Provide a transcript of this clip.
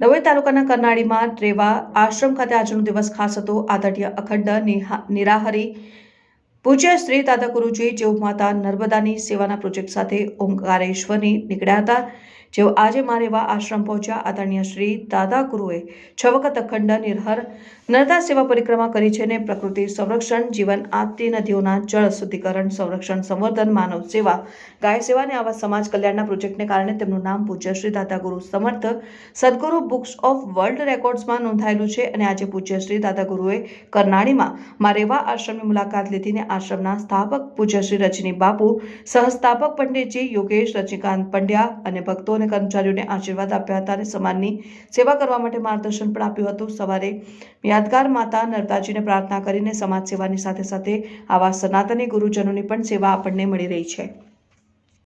વડોદરા તાલુકાના કરનાળીમાં રેવા આશ્રમ ખાતે આજનો દિવસ ખાસ હતો. આદરણીય અખંડ નિરાહારી પૂજ્ય શ્રી દાદા ગુરુજી જેઓ માતા નર્મદાની સેવાના પ્રોજેક્ટ સાથે ઓમકારેશ્વરની નીકળ્યા હતા. જેઓ આજે મારેવા આશ્રમ પહોંચ્યા, આદરણીય શ્રી દાદા ગુરુએ છ વખત અખંડ નિર્હર નર્મદા સેવા પરિક્રમા કરી છે અને પ્રકૃતિ સંરક્ષણ, જીવન આપતી નદીઓના જળ શુદ્ધિકરણ, સંરક્ષણ, સંવર્ધન, માનવ સેવા, ગાય સેવા અને આવા સમાજ કલ્યાણના પ્રોજેક્ટને કારણે તેમનું નામ પૂજ્ય Shri Dada Guru Samarth Sadguru books of world રેકોર્ડ્સમાં નોંધાયેલું છે અને આજે પૂજ્ય શ્રી દાદા ગુરુએ કરનાળીમાં મારેવા આશ્રમની મુલાકાત લીધીને આશ્રમના સ્થાપક પૂજ્ય શ્રી રજની બાપુ, સહસ્થાપક પંડિતજી યોગેશ રજનીકાંત પંડ્યા અને ભક્તો અને કર્મચારીઓને આશીર્વાદ આપ્યા હતા અને સમાજની સેવા કરવા માટે માર્ગદર્શન પણ આપ્યું હતું. સવારે યાદગાર માતા નર્મદાજીને પ્રાર્થના કરીને સમાજ સેવાની સાથે સાથે આવા સનાતની ગુરુજનોની પણ સેવા આપણને મળી રહી છે.